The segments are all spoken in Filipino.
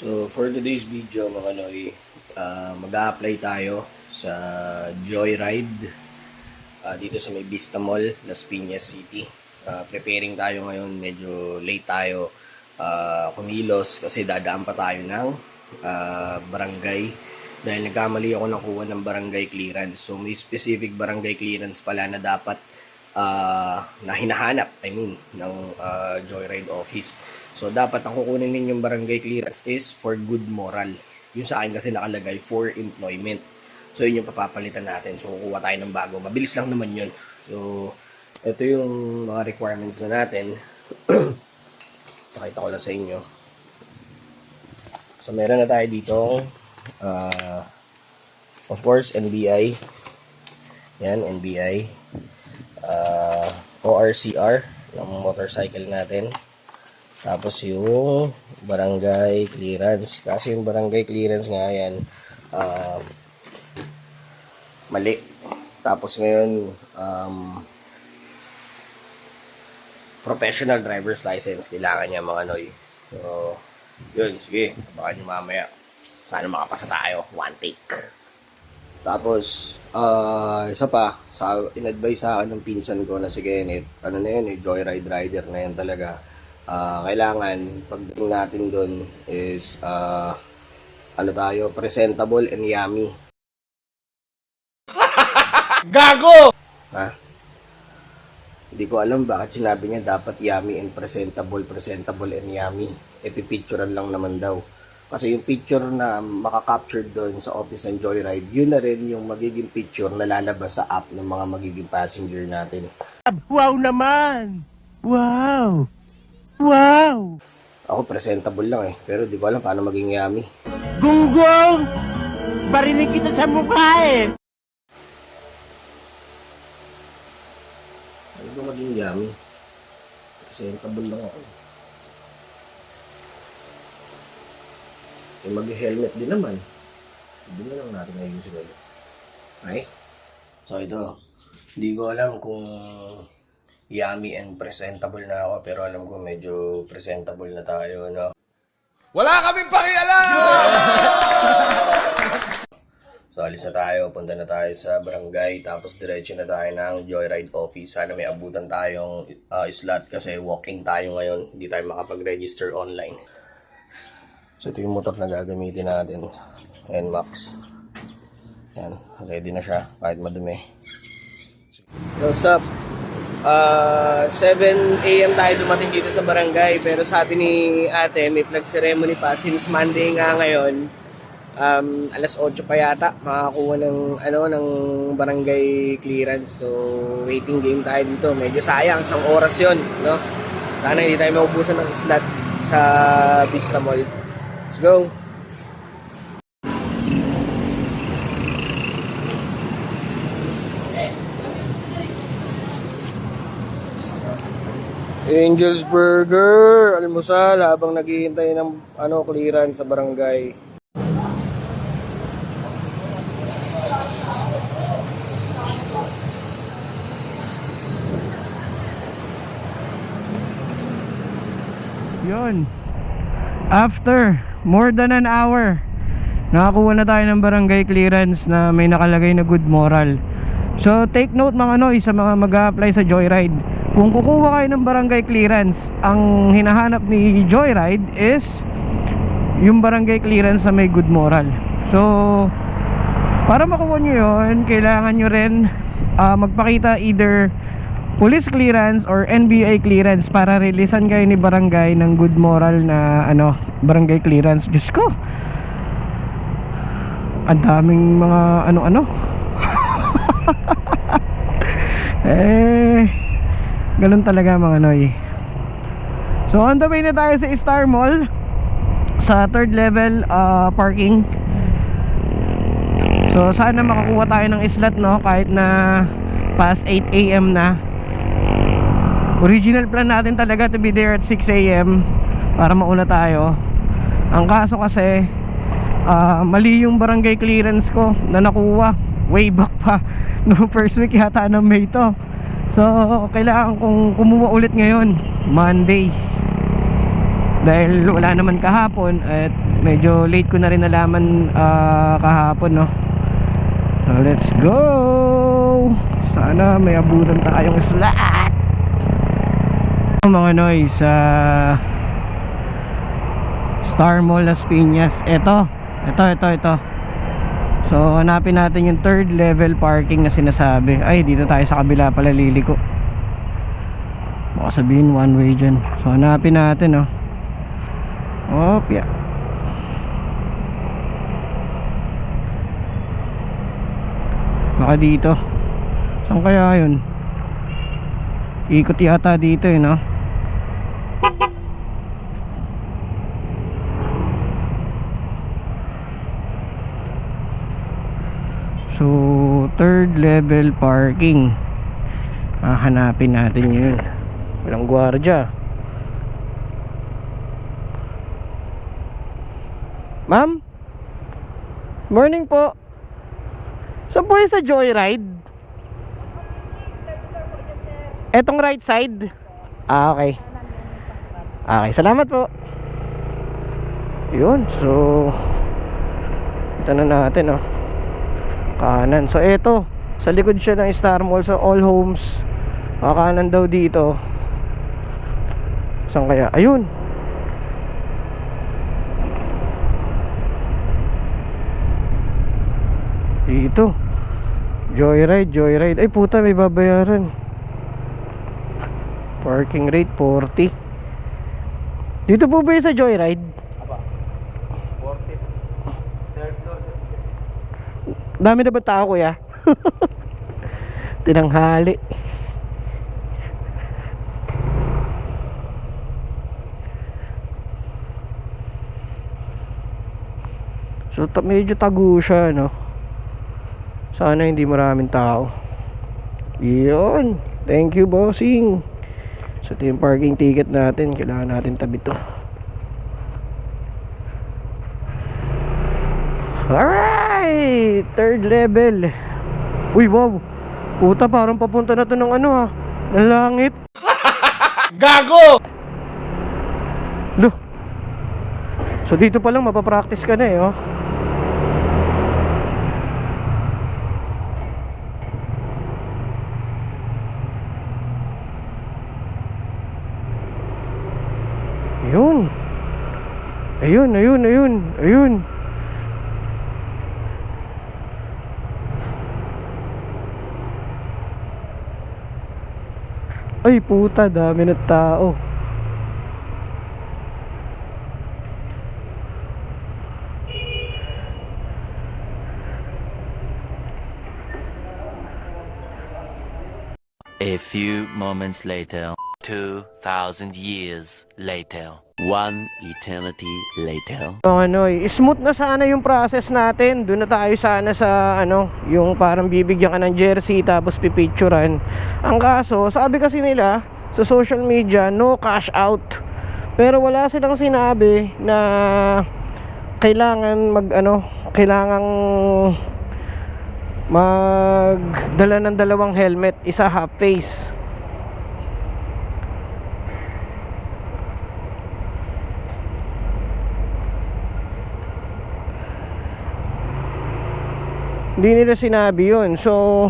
So, for today's video, mga Noy, uh, mag-a-apply tayo sa Joyride ah, dito sa may Vista Mall, Las Piñas City. Ah, preparing tayo ngayon, medyo late tayo ah, kumilos kasi dadaan pa tayo ng ah, barangay dahil nagkamali ako nakuha ng barangay clearance. So, may specific barangay clearance pala na dapat ah, na hinahanap, I mean, ng ah, Joyride office. So, dapat ang kukunin ninyong barangay clearance is for good moral. Yung sa akin kasi nakalagay for employment. So, yun yung papapalitan natin. So, kukuha tayo ng bago. Mabilis lang naman yun. So, ito yung mga requirements na natin. Pakita ko lang sa inyo. So, meron na tayo dito. Uh, of course, NBI. Yan, NBI. Uh, ORCR ng motorcycle natin. Tapos yung barangay clearance. Kasi yung barangay clearance nga yan, um, mali. Tapos ngayon, um, professional driver's license kailangan niya mga noy. So, yun, sige, baka nyo mamaya. Sana makapasa tayo. One take. Tapos, ah isa pa, sa, in-advise sa akin ng pinsan ko na si Kenneth, ano na yun eh, joyride rider na yan talaga. Ah, kailangan, pagdating natin doon is, ah, ano tayo, presentable and yummy. Gago! Ha? Hindi ko alam bakit sinabi niya dapat yummy and presentable, presentable and yummy. Epipicturean lang naman daw. Kasi yung picture na makakapture doon sa office ng Joyride, yun na rin yung magiging picture na lalabas sa app ng mga magiging passenger natin. Wow naman! Wow! Wow! Ako presentable lang eh, pero di ko alam paano maging yummy. Gunggong! Barinig kita sa mukha eh! Ano ba maging yummy? Presentable lang ako. Eh mag-helmet din naman. Hindi na lang natin ayusin ulit. Ay? So ito, hindi ko alam kung yummy and presentable na ako pero alam ko medyo presentable na tayo, no? Wala kaming pakialam! So alis na tayo, punta na tayo sa barangay, tapos diretso na tayo ng Joyride office. Sana may abutan tayong ah, slot kasi walking tayo ngayon. Hindi tayo makapag-register online. So ito yung motor na gagamitin natin. NMAX. Yan, ready na siya kahit madumi. What's up? Uh, 7 a.m. tayo dumating dito sa barangay pero sabi ni ate may flag ceremony pa since Monday nga ngayon um, alas 8 pa yata makakuha ng ano ng barangay clearance so waiting game tayo dito medyo sayang isang oras yon no sana hindi tayo maubusan ng slot sa Vista Mall go. Angel's Burger. Almusal habang naghihintay ng ano clearance sa barangay. Yun. After more than an hour, nakakuha na tayo ng barangay clearance na may nakalagay na good moral. So take note mga noy sa mga mag apply sa Joyride. Kung kukuha kayo ng barangay clearance, ang hinahanap ni Joyride is yung barangay clearance na may good moral. So para makuha nyo yun, kailangan nyo rin ah, magpakita either police clearance or NBI clearance para releasean kayo ni barangay ng good moral na ano, barangay clearance. Diyos ko. Ang daming mga ano-ano. eh, ganun talaga mga noy. So on the way na tayo sa Star Mall sa third level ah, parking. So sana makakuha tayo ng slot no kahit na past 8 AM na. Original plan natin talaga to be there at 6 AM para mauna tayo. Ang kaso kasi ah, mali yung barangay clearance ko na nakuha way back pa no first week yata ng May to. So kailangan kong kumuha ulit ngayon Monday. Dahil wala naman kahapon at Medyo late ko na rin nalaman ah, kahapon, no? So, let's go! Sana may abutan tayong slot! Mga noy, sa Star Mall Las Piñas. Ito, ito, ito, ito. So, hanapin natin yung third level parking na sinasabi. Ay, dito tayo sa kabila pala liliko. Baka sabihin one way dyan. So, hanapin natin, oh. Opya. Baka dito. Saan kaya yun? Ikot yata dito, eh, no? So, third level parking. Hahanapin natin yun. Walang gwardya. Ma'am? Morning po. Saan po sa Joyride? Etong right side? Ah, okay. Okay, salamat po. Yun, so... Ito na natin, oh kanan so eto. Sa likod siya ng Star Mall so all homes. Ah, kanan daw dito. Saan kaya? Ayun. Dito. Joyride joyride. Ay puta may babayaran. Parking rate 40 dito po ba sa joyride Dami na ba tao kuya? Tinanghali. So medyo tago siya no. Sana hindi maraming tao. Yun. Thank you bossing. So ito yung parking ticket natin. Kailangan natin tabi to. Alright! Third level. Uy, wow. Puta, parang papunta na to ng ano ha. Ng langit. Gago! Duh. So dito pa lang mapapractice ka na eh, oh. Ayun. Ayun, ayun, ayun, ayun. Ay puta, dami na tao. A few moments later, 2,000 years later, one eternity later. Ang ano, eh, smooth na sana yung process natin. Doon na tayo sana sa ano, yung parang bibigyan ka ng jersey tapos pipicturean. Ang kaso, sabi kasi nila sa social media, no cash out. Pero wala silang sinabi na kailangan mag ano, kailangang magdala ng dalawang helmet, isa half face. Hindi nila sinabi yun. So,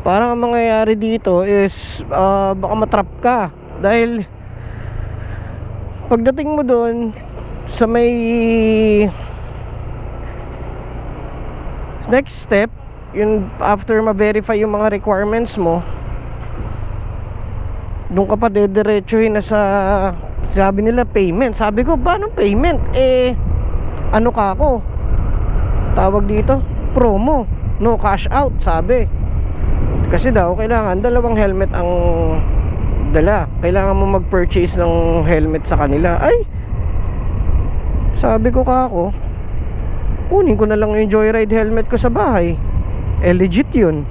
parang ang mangyayari dito is ah, baka matrap ka. Dahil pagdating mo doon sa may next step, yun after ma-verify yung mga requirements mo, doon ka pa dediretsuhin na sa sabi nila payment. Sabi ko, paano payment? Eh, ano ka ako? Tawag dito, promo. No cash out, sabi. Kasi daw, kailangan dalawang helmet ang dala. Kailangan mo mag-purchase ng helmet sa kanila. Ay! Sabi ko ka ako, kunin ko na lang yung joyride helmet ko sa bahay. Eh, legit yun.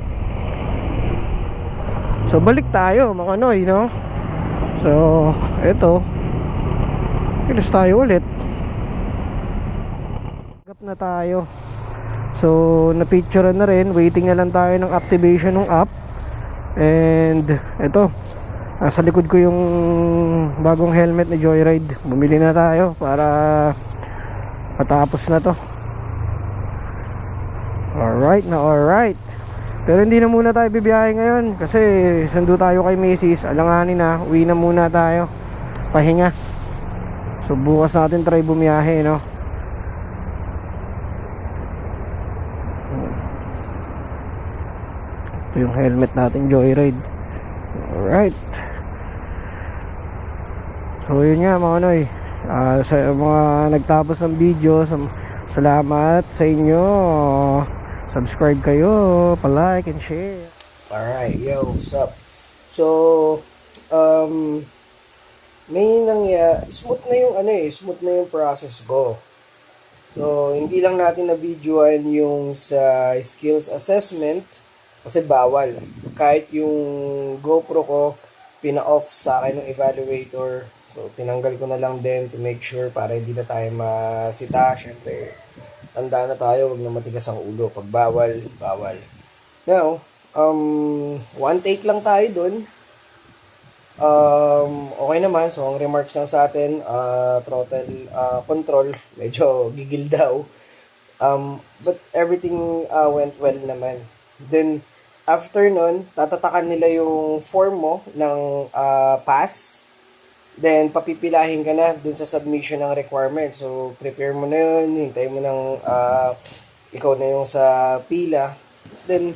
So, balik tayo, mga noy, no? So, eto. Kilos tayo ulit. Gap na tayo. So, na-picture na rin. Waiting na lang tayo ng activation ng app. And, eto. Nasa likod ko yung bagong helmet ni Joyride. Bumili na tayo para Patapos na to. Alright na alright. Pero hindi na muna tayo bibiyahe ngayon kasi sundo tayo kay Macy's. Alanganin na, uwi na muna tayo. Pahinga. So bukas natin try bumiyahe, no? Yung helmet natin, Joyride. Alright. So yun nga mga noy. Ah, sa mga nagtapos ng video, sam- salamat sa inyo. Subscribe kayo, pa-like and share. Alright, yo, what's up? So, um, may nangya, smooth na yung ano eh, smooth na yung process ko. So, hindi lang natin na-videoan yung sa skills assessment kasi bawal. Kahit yung GoPro ko, pina-off sa akin ng evaluator. So, tinanggal ko na lang din to make sure para hindi na tayo masita. Siyempre, tanda na tayo, wag na matigas ang ulo. Pag bawal, bawal. Now, um, one take lang tayo dun. Um, okay naman. So, ang remarks lang sa atin, uh, throttle uh, control, medyo gigil daw. Um, but everything uh, went well naman. Then, after nun, tatatakan nila yung form mo ng uh, pass. Then, papipilahin ka na dun sa submission ng requirement. So, prepare mo na yun, hintay mo ng uh, ikaw na yung sa pila. Then,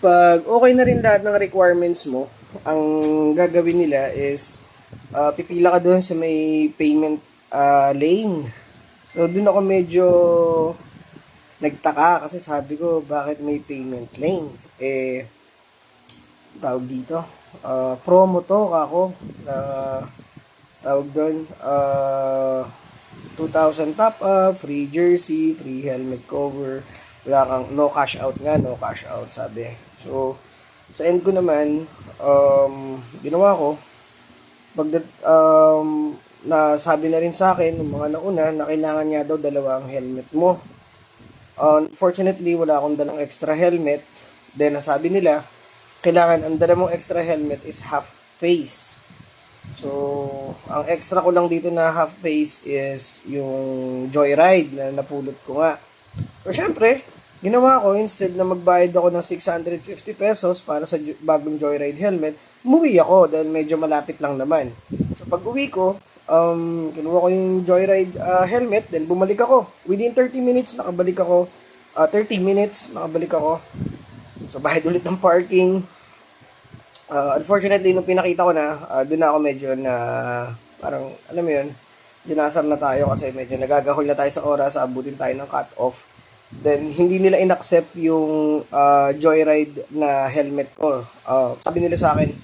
pag okay na rin lahat ng requirements mo, ang gagawin nila is uh, pipila ka doon sa may payment uh, lane. So, doon ako medyo nagtaka kasi sabi ko, bakit may payment lane? Eh, tawag dito, uh, promo to kako, uh, tawag doon, uh, 2,000 top up, free jersey, free helmet cover, wala kang, no cash out nga, no cash out, sabi. So, sa end ko naman, um, ginawa ko, pagdat, um, nasabi na rin sa akin, ng mga nauna, na kailangan nga daw dalawang helmet mo. Unfortunately, wala akong dalang extra helmet. Then, nasabi nila, kailangan ang dala mong extra helmet is half face. So, ang extra ko lang dito na half face is yung joyride na napulot ko nga. So, syempre, ginawa ko, instead na magbayad ako ng 650 pesos para sa bagong joyride helmet, umuwi ako dahil medyo malapit lang naman. So, pag uwi ko, um, kinuha ko yung joyride uh, helmet, then bumalik ako. Within 30 minutes, nakabalik ako. Uh, 30 minutes, nakabalik ako. So, bayad ulit ng parking. Uh, unfortunately, nung pinakita ko na, uh, doon na ako medyo na, parang, alam mo yun, dinasar na tayo kasi medyo nagagahol na tayo sa oras, abutin tayo ng cut-off. Then, hindi nila inaccept yung uh, joyride na helmet ko. Uh, sabi nila sa akin,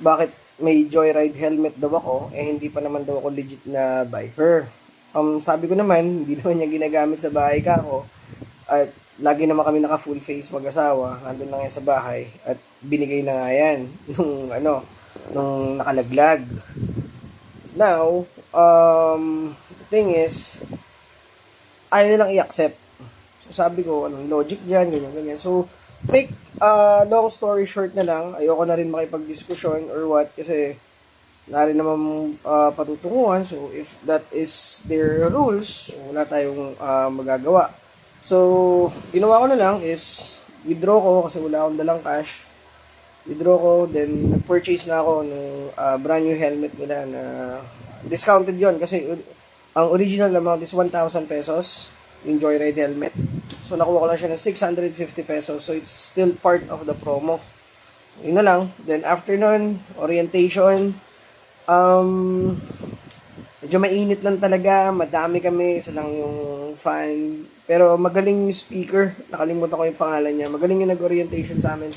bakit may joyride helmet daw ako, eh hindi pa naman daw ako legit na biker. Um, sabi ko naman, hindi naman niya ginagamit sa bahay ka ako. At lagi naman kami naka full face mag-asawa, nandun lang yan sa bahay. At binigay na nga yan nung ano, nung nakalaglag. Now, um, thing is, ayaw nilang i-accept. So, sabi ko, anong logic dyan, ganyan, ganyan. So, make uh, long story short na lang, ayoko na rin makipag-diskusyon or what, kasi narin naman uh, patutunguhan. So, if that is their rules, wala tayong uh, magagawa. So, ginawa ko na lang is, withdraw ko kasi wala akong dalang cash. Withdraw ko, then nag-purchase na ako ng uh, brand new helmet nila na discounted yon kasi ang original amount is 1,000 pesos yung Joyride helmet. So, nakuha ko lang siya ng 650 pesos. So, it's still part of the promo. Yun na lang. Then, after nun, orientation. Um, medyo mainit lang talaga. Madami kami. Isa lang yung fan. Pero magaling yung speaker. Nakalimutan ko yung pangalan niya. Magaling yung nag-orientation sa amin.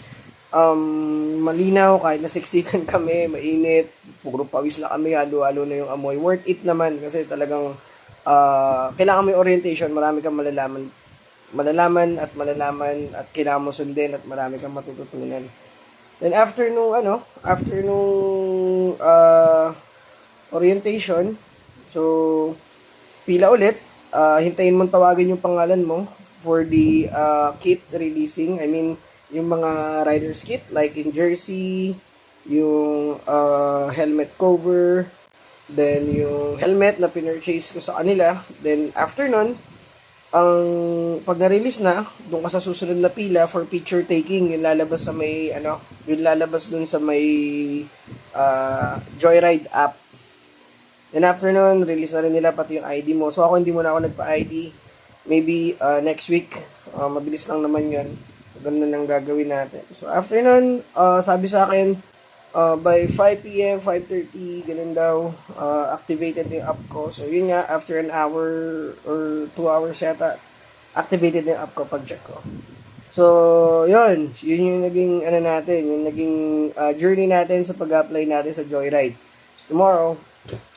Um, malinaw, kahit nasiksikan kami, mainit. Puro pawis na kami. Halo-halo na yung amoy. Worth it naman kasi talagang uh, kailangan may orientation. Marami kang malalaman malalaman at malalaman at kailangan mo sundin at marami kang matututunan. Then after nung ano, after nung uh, orientation, so pila ulit, uh, hintayin mong tawagin yung pangalan mo for the uh, kit releasing. I mean, yung mga rider's kit like in jersey, yung uh, helmet cover, Then, yung helmet na pinurchase ko sa kanila. Then, after nun, ang pag na-release na, doon ka sa susunod na pila for picture taking, yung lalabas sa may, ano, yung lalabas doon sa may ah, Joyride app. Then after nun, release na rin nila pati yung ID mo. So ako hindi muna ako nagpa-ID. Maybe uh, next week. Uh, mabilis lang naman yun. So ganun lang gagawin natin. So after nun, uh, sabi sa akin, uh, by 5 p.m., 5.30, ganun daw, uh, activated yung app ko. So yun nga, after an hour or 2 hours yata, activated na yung app ko pag-check ko. So, yun. Yun yung naging, ano natin, yung naging uh, journey natin sa pag-apply natin sa Joyride. So, tomorrow,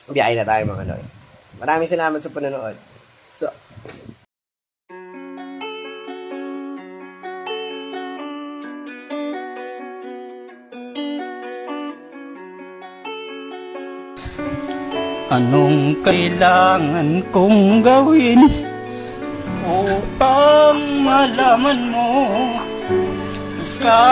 biyahe na tayo mga Noy. Maraming salamat sa panonood. So, Anong kailangan kong gawin upang malaman mo ka